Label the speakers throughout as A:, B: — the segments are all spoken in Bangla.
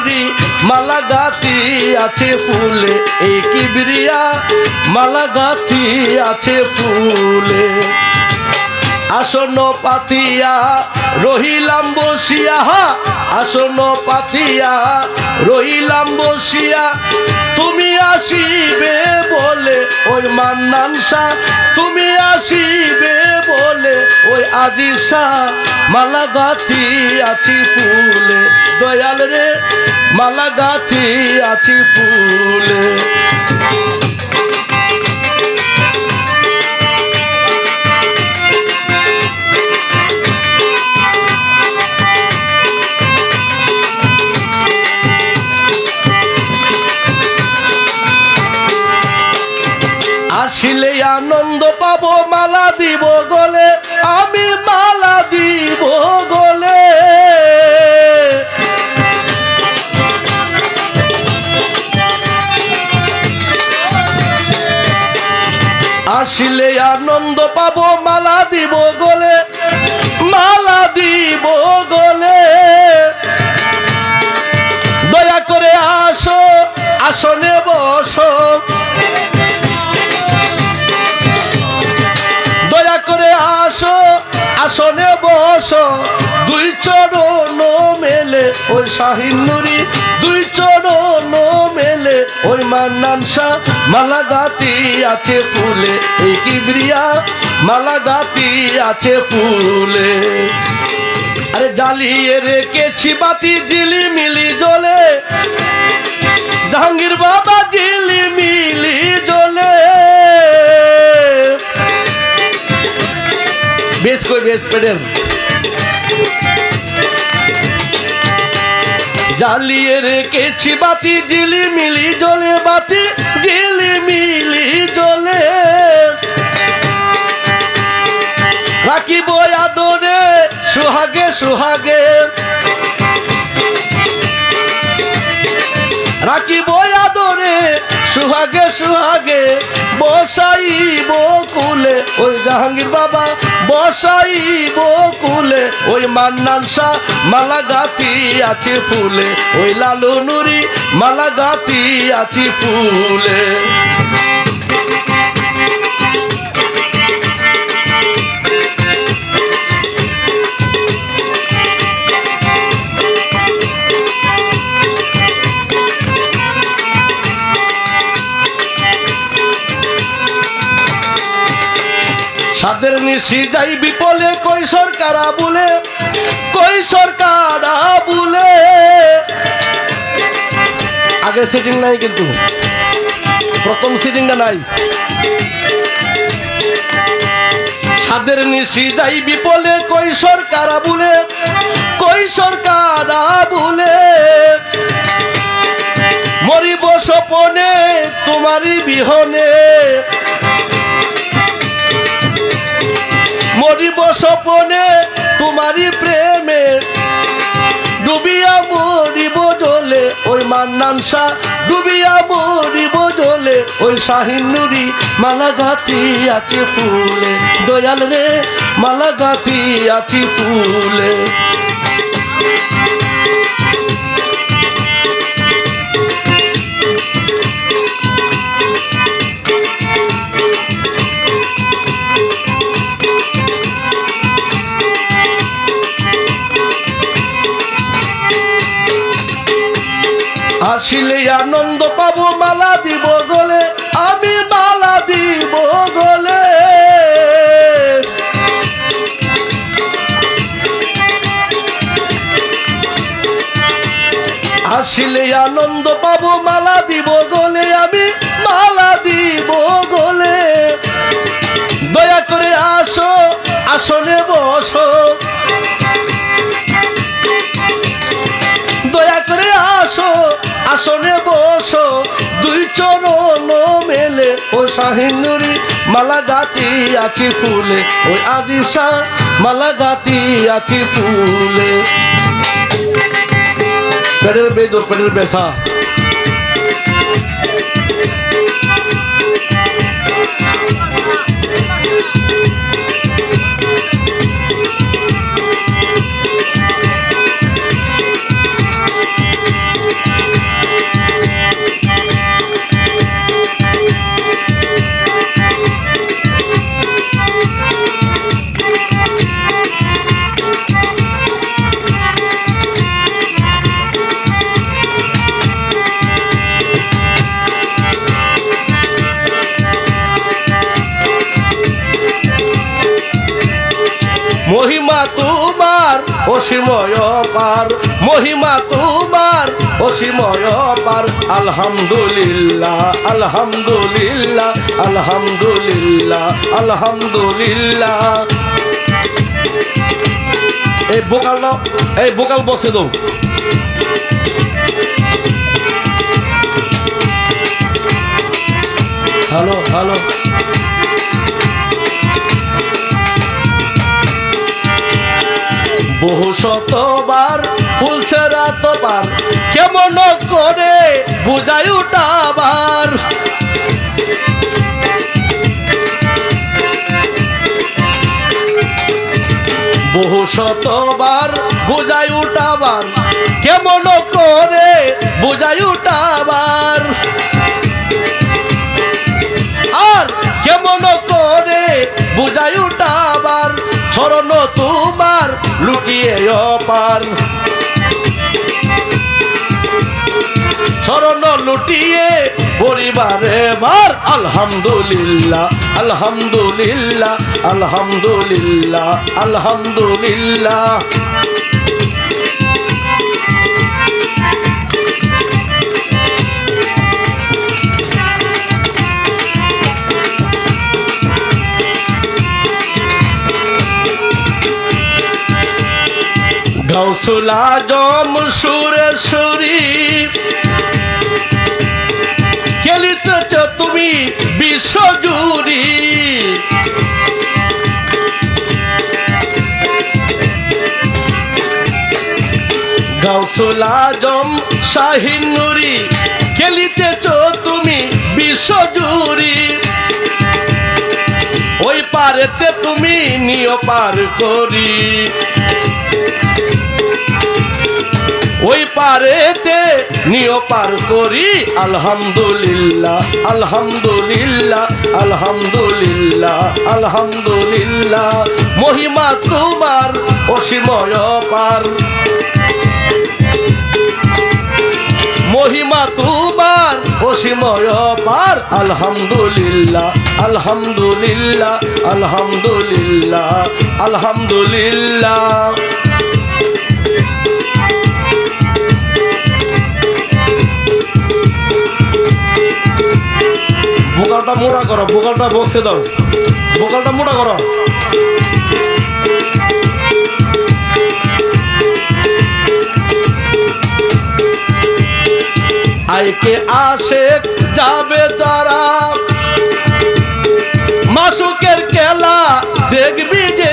A: নুরি মালা গাতি আছে ফুলে, এই কিবরিয়া মালা গাতি আছে ফুলে। আসন পাতিয়া রহিলাম বসিয়া, হা আসন পাতিয়া রহিলাম বসিয়া। তুমি আসিবে বলে, ওই মান্নান শাহ তুমি আসিবে বলে আজিসা মালা গাথি আছি ফুলে দয়াল রে মালা গাথি আছি ফুলে। আসিলে আনন্দ পাবো ওই মান্নান শাহ মালা গাতি আছে ফুলে, এই কিবরিয়া মালা গাতি আছে ফুলে। আরে জ্বালিয়ে রেখেছি বাতি জিলি মিলি জ্বলে জাহাঙ্গীর বাবা জিলি। মিলি জ্বলে বেশ করে বেশ পেডেল জ্বালিয়ে রেখেছি বাতি জিলি মিলি জ্বলে বাতি জিলি। মিলি জ্বলে রাখিব আদরে সুহাগে সুহাগে। রাখিব আদরে সুহাগে সুহাগে। বসাইব কুলে, ওই জাহাঙ্গীর বাবা বসাইব কুলে, ওই মান্নান শাহ মালা গাতি আছে ফুলে, ওই লালু নুরি মালা গাতি ফুলে। সাদের নিশি যাই বিপলে, কই সরকারা বলে কই সরকারা বলে আগে সিটিং নাই কিন্তু। প্রথম সিটিংটা নাই। সাদের নিশি যাই বিপলে, কই সরকারা বলে কই সরকারা বলে মরিব স্বপনে, তোমারই বিহনে। স্বপনে তোমারই প্রেমে ডুবিয়া মরিব বদলে ওই মান্নান শাহ ডুবিয়া মরিব বদলে ওই শাহিন নুরি মালা গাতি আছে ফুলে। দয়াল রে মালা গাতি আছে ফুলে। আসিলে আনন্দ পাবো, মালা দিব গলে, আমি মালা দিব গলে। আসিলে আনন্দ পাবো, মালা দিব গলে, আমি মালা দিব গলে। দয়া করে আসো, আসনে বসো। আসনে বসো, দুই চরণ মেলে। ও শাহিন্দুরি মালা গাতি আছি ফুলে। ওই আজিসা মালা গাতি আছি ফুলে। পেটের বেদর পেটের বেসা মহিমা তোমার অসীময় পার আলহামদুলিল্লাহ আলহামদুলিল্লাহ আলহামদুলিল্লাহ আলহামদুলিল্লাহ। এই বোকাল এই বোকাল বক্সে দাও। হ্যালো হ্যালো বহু শতবার ফুলছে রাতবার কেমন করে বুঝাই উঠাবার? বহু শতবার বুঝাই উঠাবার, কেমন করে বুঝাই উঠাবার? আর কেমন করে বুঝাই উঠাবার? স্মরণ তোমার লুকিয়ে অপার। স্মরণ লুটিয়ে পরিবারে বার আলহামদুলিল্লাহ আলহামদুলিল্লাহ আলহামদুলিল্লাহ আলহামদুলিল্লাহ। গৌসুল আজম সুরেশ্বরী খেলিতেছ তুমি বিশ্বজুরি গৌসুল আজম শাহিন নুরি। খেলিতেছ তুমি বিশ্বজুরি ওই পারেতে তুমি নিয় পার করি। ওই পারেতে নিয় পার করি, আলহামদুলিল্লাহ আলহামদুলিল্লাহ আলহামদুলিল্লাহ আলহামদুলিল্লাহ। মহিমা তোমার অসীময় পার। মহিমা তোমার অসীময় পার। আলহামদুলিল্লাহ আলহামদুলিল্লাহ আলহামদুলিল্লাহ আলহামদুলিল্লাহ। মোটা করো, বোকালটা বসে দাও। বোকালটা মোটা করো। আইকে আসে যাবে তারা মাসুকের খেলা দেখবি যে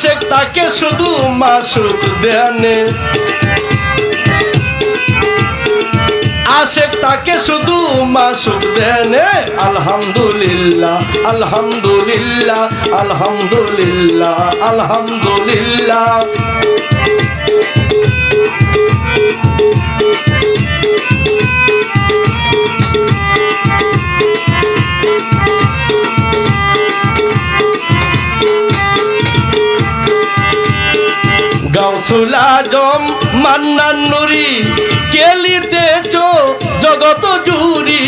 A: আশেক তাকে শুধু মাসুক দেনে আশেক তাকে শুধু মাসুক দেনে আলহামদুলিল্লাহ আলহামদুলিল্লাহ আলহামদুলিল্লাহ আলহামদুলিল্লাহ। গাউসুল আজম মান্নান নুরি কেলিতেছ জগত জুরি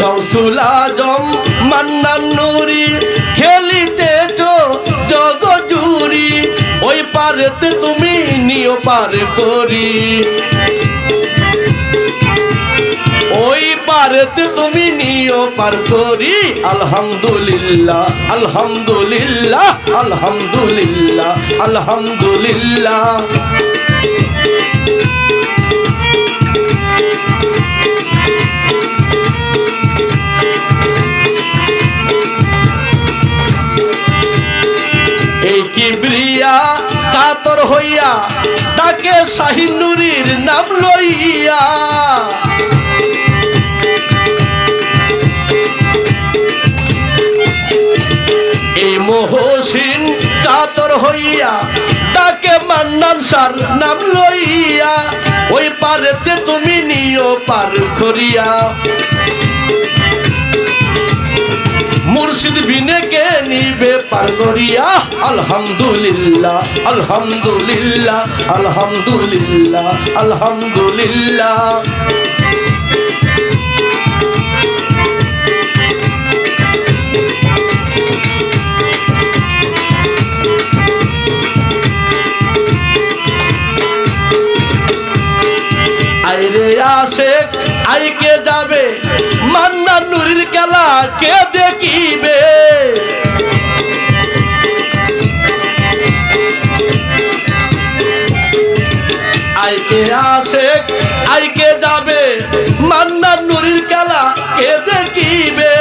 A: গাউসুল আজম মান্নান নুরি খেলিতেছ জগত জুরি ওই পারেতে তুমি নিয় পার করি। পারেতে তুমি নিও পার করি। আলহামদুলিল্লাহ আলহামদুলিল্লাহ আলহামদুলিল্লাহ আলহামদুলিল্লাহ। কাতর হইয়া তাকে শাহিনুরির নাম লইয়া কাতর হইয়া তাকে মান্নান সার নাম লইয়া, ওই পারেতে তুমি নিও পার করিয়া। মুর্শিদ বিনে কে নিবে পার করিয়া? আলহামদুলিল্লাহ আলহামদুলিল্লাহ আলহামদুলিল্লাহ আলহামদুলিল্লাহ। আসে আইকে যাবে, মান্না নুরির খেলা কে দেখিবে? আইকে আসে, আইকে যাবে, মান্না নুরির খেলা কে দেখিবে?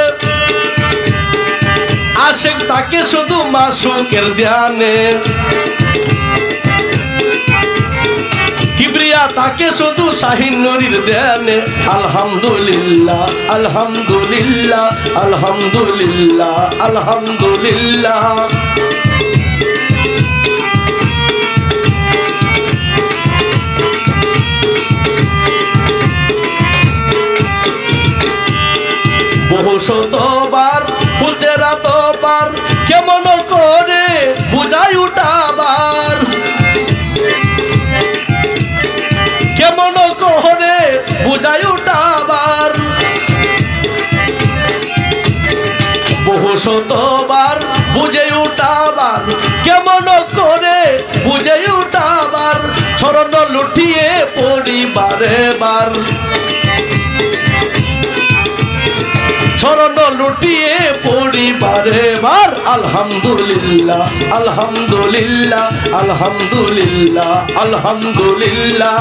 A: আশেক তাকে শুধু মাসুকের ধ্যানে। কিবরিয়া তাকে শুধু শাহিন নরীর দেনে আলহামদুলিল্লাহ আলহামদুলিল্লাহ আলহামদুলিল্লাহ আলহামদুলিল্লাহ। বহু শতবার শতবার বুঝে উঠাবার, কেমন করে বুঝে উঠাবার, ছরণ লুটিয়ে পরিবারে বার ছরণ লুটিয়ে পরিবারে বার আলহামদুলিল্লাহ আলহামদুলিল্লাহ আলহামদুলিল্লাহ আলহামদুলিল্লাহ।